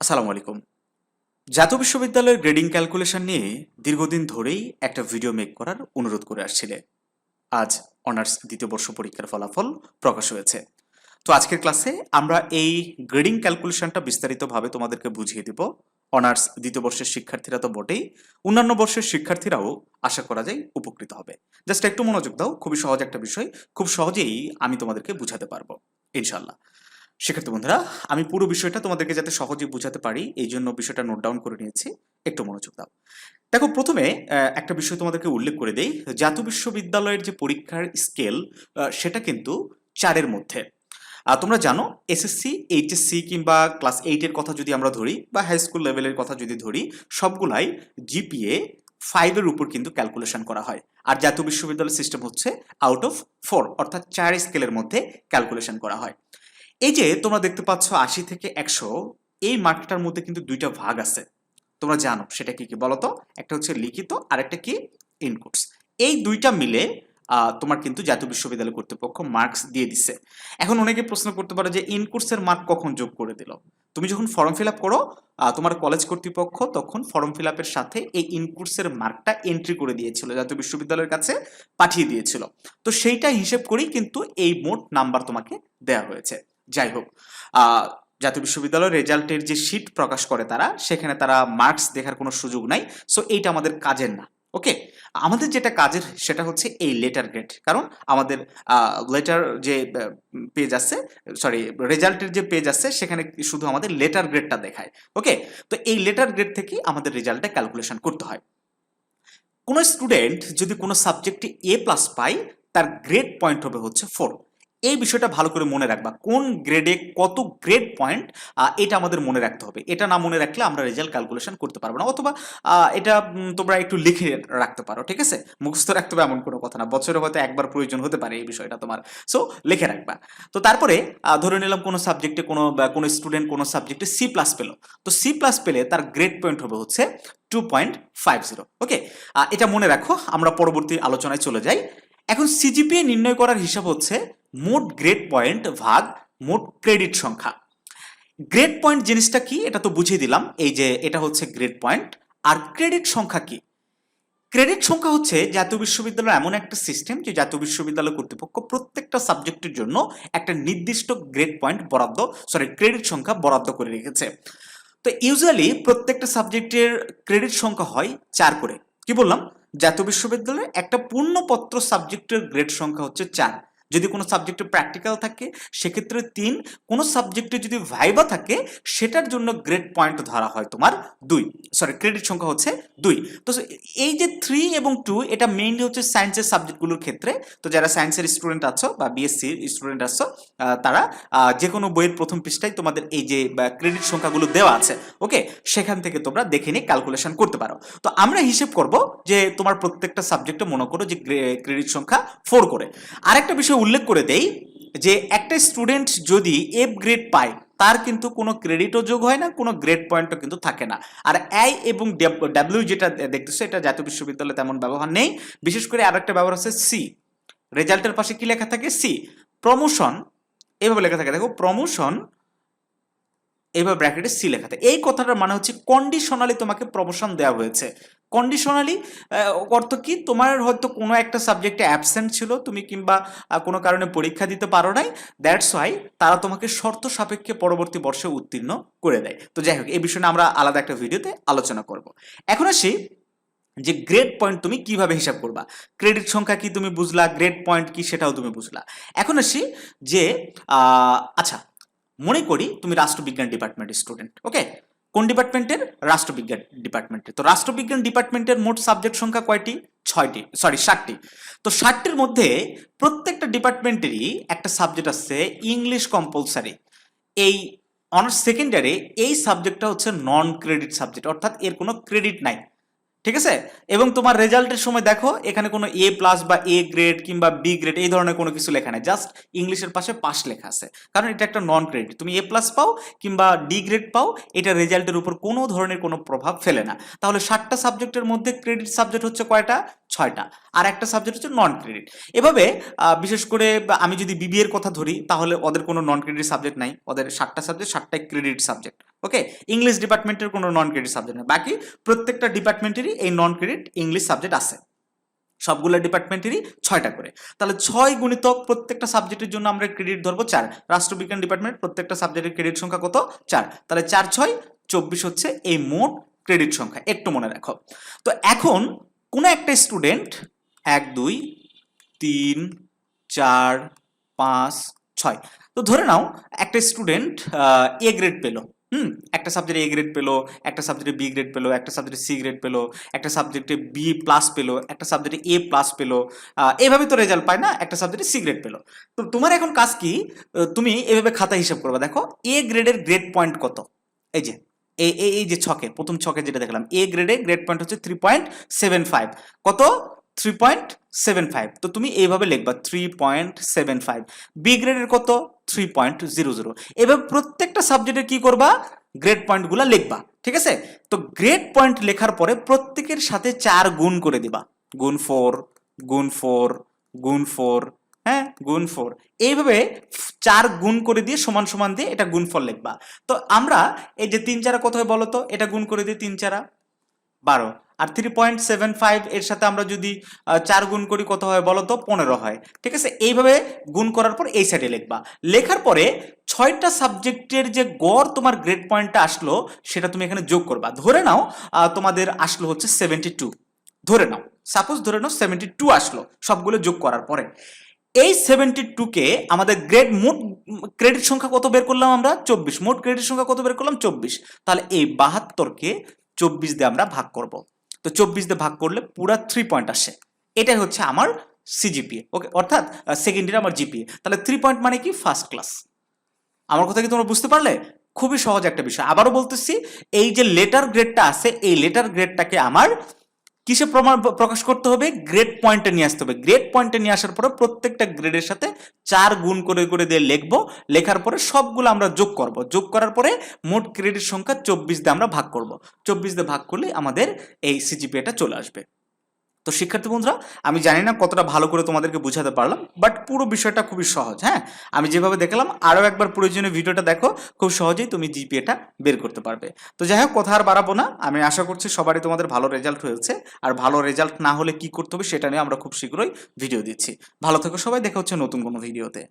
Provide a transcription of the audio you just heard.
আসসালামু আলাইকুম। জাতীয় বিশ্ববিদ্যালয়ের গ্রেডিং ক্যালকুলেশন নিয়ে দীর্ঘদিন ধরেই একটা ভিডিও মেক করার অনুরোধ করে আসছিলে। আজ অনার্স দ্বিতীয় বর্ষ পরীক্ষার ফলাফল প্রকাশ হয়েছে। তো আজকের ক্লাসে আমরা এই গ্রেডিং ক্যালকুলেশনটা বিস্তারিতভাবে তোমাদেরকে বুঝিয়ে দিব। অনার্স দ্বিতীয় বর্ষের শিক্ষার্থীরা তো বটেই। অন্যান্য বর্ষের শিক্ষার্থীরাও আশা করা যায় উপকৃত হবে। জাস্ট একটু মনোযোগ দাও, খুবই সহজ একটা বিষয়। খুব সহজেই আমি তোমাদেরকে বুঝাতে পারব। ইনশাল্লাহ শিক্ষার্থী বন্ধুরা, আমি পুরো বিষয়টা তোমাদেরকে যাতে সহজে বুঝাতে পারি, এই জন্য বিষয়টা নোট ডাউন করে নিয়েছি। একটু মনোযোগ দাও। দেখো, প্রথমে একটা বিষয় তোমাদেরকে উল্লেখ করে দেই। জাতীয় বিশ্ববিদ্যালয়ের যে পরীক্ষার স্কেল সেটা কিন্তু চারের মধ্যে। তোমরা জানো এসএসসি এইচএসসি কিংবা ক্লাস এইটের কথা যদি আমরা ধরি বা হাই স্কুল লেভেলের কথা যদি ধরি, সবগুলাই জিপিএ ফাইভের উপর কিন্তু ক্যালকুলেশন করা হয়। আর জাতীয় বিশ্ববিদ্যালয় সিস্টেম হচ্ছে আউট অফ ফোর অর্থাৎ চার স্কেলের মধ্যে ক্যালকুলেশন করা হয়। এই যে তোমরা দেখতে পাচ্ছ আশি থেকে একশো, এই মার্কটার মধ্যে কিন্তু দুইটা ভাগ আছে। তোমরা জানো সেটা কি কি বলতো? একটা হচ্ছে লিখিত আর একটা কি? ইনকোর্স এই দুইটা মিলে তোমার কিন্তু জাতীয় বিশ্ববিদ্যালয় কর্তৃপক্ষ মার্কস দিয়ে দিচ্ছে এখন অনেকে প্রশ্ন করতে পারে যে ইনকোর্সের মার্ক কখন যোগ করে দিল? তুমি যখন ফর্ম ফিল আপ করো তোমার কলেজ কর্তৃপক্ষ তখন ফর্ম ফিল আপের সাথে এই ইনকোর্সের মার্কটা এন্ট্রি করে দিয়েছিল, জাতীয় বিশ্ববিদ্যালয়ের কাছে পাঠিয়ে দিয়েছিল। তো সেইটা হিসেব করেই কিন্তু এই মোট নাম্বার তোমাকে দেওয়া হয়েছে। যাই হোক জাতীয় বিশ্ববিদ্যালয়ের রেজাল্টের যে শিট প্রকাশ করে তারা, সেখানে তারা মার্কস দেখার কোনো সুযোগ নাই সো এইটা আমাদের কাজের না ওকে আমাদের যেটা কাজের সেটা হচ্ছে এই লেটার গ্রেড কারণ আমাদের লেটার যে পেজ আছে সরি রেজাল্টের যে পেজ আছে, সেখানে শুধু আমাদের লেটার গ্রেডটা দেখায় ওকে তো এই লেটার গ্রেড থেকেই আমাদের রেজাল্টটা ক্যালকুলেশন করতে হয়। কোনো স্টুডেন্ট যদি কোনো সাবজেক্টে এ প্লাস পায়, তার গ্রেড পয়েন্ট হবে হচ্ছে ফোর এই বিষয়টা ভালো করে মনে রাখবা। কোন গ্রেডে কত গ্রেড পয়েন্ট এটা আমাদের মনে রাখতে হবে। এটা না মনে রাখলে আমরা রেজাল্ট ক্যালকুলেশন করতে পারব না। অথবা এটা তোমরা একটু লিখে রাখতে পারো, ঠিক আছে? মুখস্থ রাখতে হবে এমন কোনো কথা না। বছরে হয়তো একবার প্রয়োজন হতে পারে এই বিষয়টা তোমার। সো লিখে রাখবা। তো তারপরে ধরে নিলাম কোনো সাবজেক্টে কোনো কোনো স্টুডেন্ট কোনো সাবজেক্টে সি প্লাস পেল। তো সি প্লাস পেলে তার গ্রেড পয়েন্ট হবে হচ্ছে two point five zero okay এটা মনে রাখো, আমরা পরবর্তী আলোচনায় চলে যাই। এখন সিজিপিএ নির্ণয় করার হিসাব হচ্ছে মোট গ্রেড পয়েন্ট ভাগ মোট ক্রেডিট সংখ্যা। গ্রেড পয়েন্ট জিনিসটা কি? এটা তো বুঝিয়ে দিলাম। এই যে এটা হচ্ছে গ্রেড পয়েন্ট আর ক্রেডিট সংখ্যা কি? ক্রেডিট সংখ্যা হচ্ছে জাতীয় বিশ্ববিদ্যালয়ের এমন একটা সিস্টেম যে জাতীয় বিশ্ববিদ্যালয় কর্তৃপক্ষ প্রত্যেকটা সাবজেক্টের জন্য একটা নির্দিষ্ট গ্রেড পয়েন্ট বরাদ্দ সরি ক্রেডিট সংখ্যা বরাদ্দ করে রেখেছে। তো ইউজুয়ালি প্রত্যেকটা সাবজেক্টের ক্রেডিট সংখ্যা হয় চার করে। কি বললাম? জাতীয় বিশ্ববিদ্যালয়ে একটা পূর্ণপত্র সাবজেক্টের গ্রেড সংখ্যা হচ্ছে চার। যদি কোনো সাবজেক্টে প্র্যাকটিক্যাল থাকে, সেক্ষেত্রে তিন, কোনো সাবজেক্টে যদি ভাইবা থাকে, সেটার জন্য গ্রেড পয়েন্ট ধরা হয় তোমার দুই। সরি ক্রেডিট সংখ্যা হচ্ছে দুই। তো এই যে থ্রি এবং টু এটা মেইনলি হচ্ছে সায়েন্সের সাবজেক্টগুলোর ক্ষেত্রে। তো যারা সায়েন্সের স্টুডেন্ট আছো বা বিএসসির স্টুডেন্ট আছো তারা যে কোনো বইয়ের প্রথম পৃষ্ঠায় তোমাদের এই যে ক্রেডিট সংখ্যাগুলো দেওয়া আছে, ওকে? সেখান থেকে তোমরা দেখে নিয়ে ক্যালকুলেশন করতে পারো। তো আমরা হিসেব করব যে তোমার প্রত্যেকটা সাবজেক্টে মনে করো যে ক্রেডিট সংখ্যা ফোর করে। আরেকটা বিষয় উল্লেখ করে দেই যে একটা স্টুডেন্ট যদি এফ গ্রেড পায়, তার কিন্তু কোনো ক্রেডিটও যোগ হয় না, কোনো গ্রেড পয়েন্টও কিন্তু থাকে না। আর আই এবং ডাব্লিউ যেটা দেখতেছো, এটা জাতীয় বিশ্ববিদ্যালয়ে তেমন ব্যবহার নেই। বিশেষ করে আর একটা ব্যবহার আছে সি রেজাল্টের পাশে কি লেখা থাকে? সি প্রমোশন এভাবে লেখা থাকে। দেখো প্রমোশন এবার ব্র্যাকেটে সি লেখাতে। এই কথাটার মানে হচ্ছে কন্ডিশনালি তোমাকে প্রমোশন দেওয়া হয়েছে। কন্ডিশনালি অর্থ কি? তোমার হয়তো কোনো একটা সাবজেক্টে অ্যাবসেন্ট ছিল, তুমি কিংবা কোনো কারণে পরীক্ষা দিতে পারো নাই। দ্যাটস ওয়াই তারা তোমাকে শর্ত সাপেক্ষে পরবর্তী বর্ষে উত্তীর্ণ করে দেয়। তো যাই হোক, এই বিষয়ে আমরা আলাদা একটা ভিডিওতে আলোচনা করব। এখন আসি যে গ্রেড পয়েন্ট তুমি কীভাবে হিসাব করবা? ক্রেডিট সংখ্যা কি তুমি বুঝলা? গ্রেড পয়েন্ট কি সেটাও তুমি বুঝলা। এখন আসি যে আচ্ছা মনে করি তুমি রাষ্ট্রবিজ্ঞান ডিপার্টমেন্টের স্টুডেন্ট ওকে কোন ডিপার্টমেন্টের রাষ্ট্রবিজ্ঞান ডিপার্টমেন্টের তো রাষ্ট্রবিজ্ঞান ডিপার্টমেন্টের মোট সাবজেক্ট সংখ্যা কয়টি? ছয়টি সরি ষাটটি তো ষাটটির মধ্যে প্রত্যেকটা ডিপার্টমেন্টেরই একটা সাবজেক্ট আছে ইংলিশ কম্পালসারি এই অনার্স সেকেন্ডারে এই সাবজেক্টটা হচ্ছে নন ক্রেডিট সাবজেক্ট অর্থাৎ এর কোনো ক্রেডিট নাই। ঠিক আছে? এবং তোমার রেজাল্টের সময় দেখো, এখানে কোনো এ প্লাস বা এ গ্রেড কিংবা বি গ্রেড এই ধরনের কোনো কিছু লেখা নেই। জাস্ট ইংলিশের পাশে পাস লেখা আছে। কারণ এটা একটা নন ক্রেডিট তুমি এ প্লাস পাও কিংবা ডি গ্রেড পাও, এটা রেজাল্টের উপর কোনো ধরনের কোনো প্রভাব ফেলে না। তাহলে ষাটটা সাবজেক্টের মধ্যে ক্রেডিট সাবজেক্ট হচ্ছে কয়টা? ছয়টা। আর একটা সাবজেক্ট হচ্ছে নন ক্রেডিট এভাবে বিশেষ করে আমি যদি বিবি এর কথা ধরি, তাহলে ওদের কোনো নন ক্রেডিট সাবজেক্ট নাই। ওদের সাতটা সাবজেক্ট সাতটাই ক্রেডিট সাবজেক্ট ওকে? ইংলিশ ডিপার্টমেন্টের কোনো নন ক্রেডিট সাবজেক্ট নেই। বাকি প্রত্যেকটা ডিপার্টমেন্টেরই এই নন ক্রেডিট ইংলিশ সাবজেক্ট আছে। সবগুলো ডিপার্টমেন্টেরই ছয়টা করে। তাহলে ছয় গুণিতক প্রত্যেকটা সাবজেক্টের জন্য আমরা ক্রেডিট ধরবো চার। রাষ্ট্রবিজ্ঞান ডিপার্টমেন্ট প্রত্যেকটা সাবজেক্টের ক্রেডিট সংখ্যা কত? চার। তাহলে চার, ছয়, চব্বিশ হচ্ছে এই মোট ক্রেডিট সংখ্যা। একটু মনে রাখো। তো এখন কোনো একটা স্টুডেন্ট এক, দুই, তিন, চার, পাঁচ, ছয়। তো ধরে নাও একটা স্টুডেন্ট এ গ্রেড পেল, হুম? একটা সাবজেক্টে এ গ্রেড পেল, একটা সাবজেক্টে বি গ্রেড পেল, একটা সাবজেক্টে সি গ্রেড পেল, একটা সাবজেক্টে বি প্লাস পেল, একটা সাবজেক্টে এ প্লাস পেল এভাবে তো রেজাল্ট পায় না, একটা সাবজেক্টে সি গ্রেড পেল। তো তোমার এখন কাজ কি? তুমি এভাবে খাতা হিসাব করবে। দেখো এ গ্রেডের গ্রেড পয়েন্ট কত? এই যে এই এই- যে ছকে প্রথম ছকে যেটা দেখলাম এ গ্রেডে গ্রেড পয়েন্ট হচ্ছে থ্রি পয়েন্ট সেভেন ফাইভ কত? থ্রি পয়েন্ট সেভেন ফাইভ তো তুমি এইভাবে লিখবা three point seven five B গ্রেডের কত? থ্রি পয়েন্ট জিরো জিরো এভাবে প্রত্যেকটা সাবজেক্টে কি করবা? গ্রেড পয়েন্টগুলো লিখবা, ঠিক আছে? তো গ্রেড পয়েন্ট লেখার পরে প্রত্যেকের সাথে চার গুণ করে দিবা। গুণ ফোর গুণ ফোর গুণ ফোর হ্যাঁ? গুণ ফোর এইভাবে চার গুণ করে দিয়ে সমান সমান দিয়ে এটা গুণফল লিখবা। তো আমরা এই যে তিন চারা কত হয় বলো তো? এটা গুণ করে দিই তিন চারা। বারো। আর থ্রি পয়েন্ট সেভেন ফাইভ এর সাথে আমরা যদি চার গুণ করি কত হয় বলো তো? পনেরো হয়। ঠিক আছে? এইভাবে গুণ করার পর এই সাইডে লিখবা। লেখার পরে ছয়টা সাবজেক্টের যে গড় তোমার গ্রেড পয়েন্টটা আসলো, সেটা তুমি এখানে যোগ করবা। ধরে নাও তোমাদের আসলো হচ্ছে সেভেন্টি টু ধরে নাও। সাপোজ ধরে নাও সেভেন্টি টু আসলো, সবগুলো যোগ করার পরে। এই সেভেন্টি টুকে আমাদের গ্রেড মোট ক্রেডিট সংখ্যা কত বের করলাম আমরা? চব্বিশ। মোট ক্রেডিট সংখ্যা কত বের করলাম? চব্বিশ। তাহলে এই বাহাত্তরকে চব্বিশ দিয়ে আমরা ভাগ করব। তো চব্বিশ দিয়ে ভাগ করলে পুরা থ্রি পয়েন্ট আসে। এটাই হচ্ছে আমার সিজিপিএ ওকে অর্থাৎ সেকেন্ড ইয়ার আমার জিপিএ তাহলে থ্রি পয়েন্ট মানে কি? ফার্স্ট ক্লাস আমার কথা কি তোমরা বুঝতে পারলে? খুবই সহজ একটা বিষয়। আবারও বলতেছি, এই যে লেটার গ্রেডটা আছে, এই লেটার গ্রেডটাকে আমার কিসে প্রমাণ প্রকাশ করতে হবে? গ্রেড পয়েন্টে নিয়ে আসতে হবে। গ্রেড পয়েন্টে নিয়ে আসার পরে প্রত্যেকটা গ্রেডের সাথে চার গুণ করে করে দিয়ে লিখব। লেখার পরে সবগুলো আমরা যোগ করব। যোগ করার পরে মোট ক্রেডিট সংখ্যা চব্বিশ দিয়ে আমরা ভাগ করব। চব্বিশ দিয়ে ভাগ করলে আমাদের এই সিজিপিএটা চলে আসবে। তো শিক্ষার্থী বন্ধুরা, আমি জানি না কতটা ভালো করে তোমাদেরকে বুঝাতে পারলাম বাট পুরো বিষয়টা খুবই সহজ হ্যাঁ? আমি যেভাবে দেখলাম আরও একবার প্রয়োজনীয় ভিডিওটা দেখো, খুব সহজেই তুমি জিপিএটা বের করতে পারবে। তো যাই হোক, কথা আর বাড়াবো না, আমি আশা করছি সবারই তোমাদের ভালো রেজাল্ট হয়েছে, আর ভালো রেজাল্ট না হলে কি করতে হবে সেটা নিয়ে আমরা খুব শীঘ্রই ভিডিও দিচ্ছি। ভালো থেকো সবাই, দেখা হচ্ছে নতুন কোনো ভিডিওতে